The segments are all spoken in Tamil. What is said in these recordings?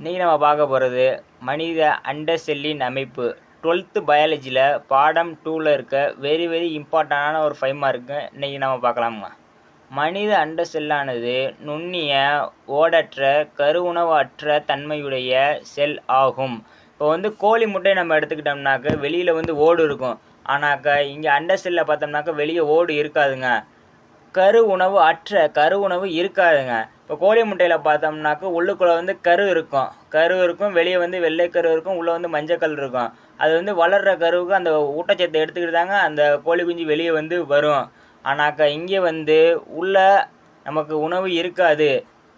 இன்றைக்கி நம்ம பார்க்க போகிறது மனித அண்ட செல்லின் அமைப்பு. டுவெல்த்து பயாலஜியில் பாடம் டூவில் இருக்க வெரி வெரி இம்பார்ட்டண்டான ஒரு ஃபைவ் மார்க்கு இன்றைக்கி நம்ம பார்க்கலாமா மனித அண்ட செல்லானது நுண்ணிய ஓடற்ற கருவுணவற்ற தன்மையுடைய செல் ஆகும். இப்போ வந்து கோழி முட்டையை நம்ம எடுத்துக்கிட்டோம்னாக்க வெளியில் வந்து ஓடு இருக்கும். ஆனாக்க இங்கே அண்ட செல்லில் பார்த்தோம்னாக்க வெளியே ஓடு இருக்காதுங்க. கரு உணவு அற்ற கரு உணவு இருக்காதுங்க. இப்போ கோழி முட்டையில் பார்த்தோம்னாக்க உள்ளுக்குள்ளே வந்து கரு இருக்கும். கரு இருக்கும் வெளியே வந்து வெள்ளை கரு இருக்கும் உள்ளே வந்து மஞ்சக்கல் இருக்கும். அது வந்து வளர்கிற கருவுக்கு அந்த ஊட்டச்சத்தை எடுத்துக்கிட்டு தாங்க அந்த கோழி குஞ்சு வெளியே வந்து வரும். ஆனாக்கா இங்கே வந்து உள்ளே நமக்கு உணவு இருக்காது.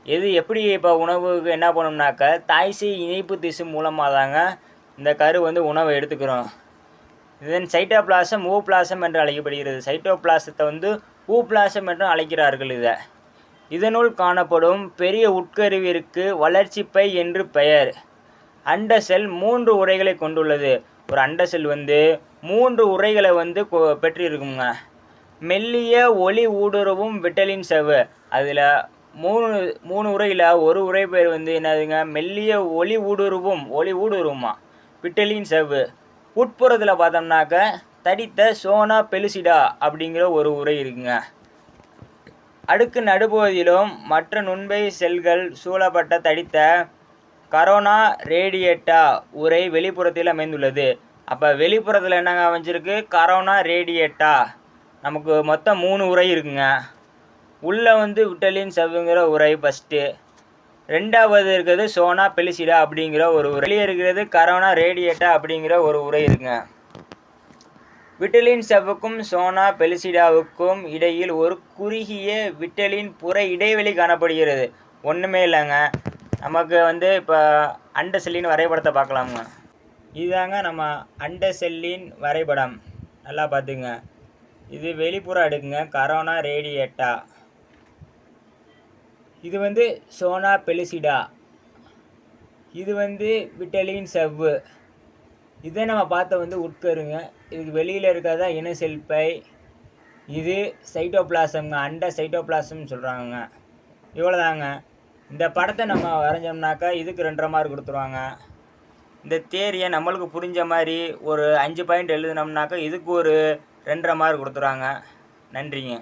எது எப்படி இப்போ உணவுக்கு என்ன பண்ணோம்னாக்க தாய்சி இணைப்பு திசு மூலமாக தாங்க இந்த கரு வந்து உணவை எடுத்துக்கிறோம். இதன் சைட்டோபிளாசம் பிளாசம் என்று அழைக்கப்படுகிறது. சைட்டோபிளாசத்தை வந்து ஊப்ளாசம் என்றும் அழைக்கிறார்கள் இதை. இதனுள் காணப்படும் பெரிய உட்கருவிற்கு வளர்ச்சிப்பை என்று பெயர். அண்ட செல் மூன்று உரைகளை கொண்டுள்ளது. ஒரு அண்ட செல் வந்து மூன்று உரைகளை வந்து கொ- பெற்றிருக்குங்க. மெல்லிய ஒளி ஊடுருவும் விட்டலின் செவ்வு அதில் மூணு மூணு உரையில் ஒரு உரை பேர் வந்து என்னதுங்க? மெல்லிய ஒளி ஊடுருவும் ஒளி ஊடுருவுமா? விட்டலின் செவ்வு உட்புறத்தில் பார்த்தோம்னாக்க தடித்த சோனா பெலுசிடா அப்படிங்கிற ஒரு உரை இருக்குங்க. அடுக்கு நடுப்பகுதியிலும் மற்ற நுண்பை செல்கள் சூழப்பட்ட தடித்த கரோனா ரேடியேட்டா உரை வெளிப்புறத்தில் அமைந்துள்ளது. அப்போ வெளிப்புறத்தில் என்னங்க அமைஞ்சிருக்கு? Corona radiator. நமக்கு மொத்தம் மூணு உரை இருக்குங்க. உள்ளே வந்து விட்டலின் சவ்வுங்கிற உரை ஃபஸ்ட்டு ரெண்டாவது இருக்கிறது சோனா பெலிசிடா அப்படிங்கிற ஒரு உரை வெளியே இருக்கிறது கரோனா ரேடியேட்டா அப்படிங்கிற ஒரு உரை இருக்குங்க. விட்டலின் செவ்வுக்கும் சோனா பெலிசிடாவுக்கும் இடையில் ஒரு குறுகிய விட்டலின் புற இடைவெளி காணப்படுகிறது. ஒன்றுமே இல்லைங்க. நமக்கு வந்து இப்போ அண்ட செல்லின் வரைபடத்தை பார்க்கலாமுங்க. இதுதாங்க நம்ம அண்ட செல்லின் வரைபடம். நல்லா பார்த்துங்க. இது வெளிப்புற அடுக்குங்க. Corona radiata. இது வந்து சோனா பெலிசிடா. இது வந்து விட்டலின் செவ்வு. இதே நம்ம பார்த்த வந்து உட்கருங்க. இதுக்கு வெளியில் இருக்கிறதா இன செல்பை. இது சைட்டோபிளாசம்ங்க அண்ட சைட்டோபிளாசம்னு சொல்கிறாங்க இவ்வளோதாங்க இந்த படத்தை நம்ம வரைஞ்சோம்னாக்கா இதுக்கு ரெண்டரை மார்க் கொடுத்துருவாங்க. இந்த தேரியை நம்மளுக்கு புரிஞ்ச மாதிரி ஒரு அஞ்சு பாயிண்ட் எழுதுனோம்னாக்கா இதுக்கு ஒரு ரெண்டரை மார்க் கொடுத்துருவாங்க. நன்றிங்க.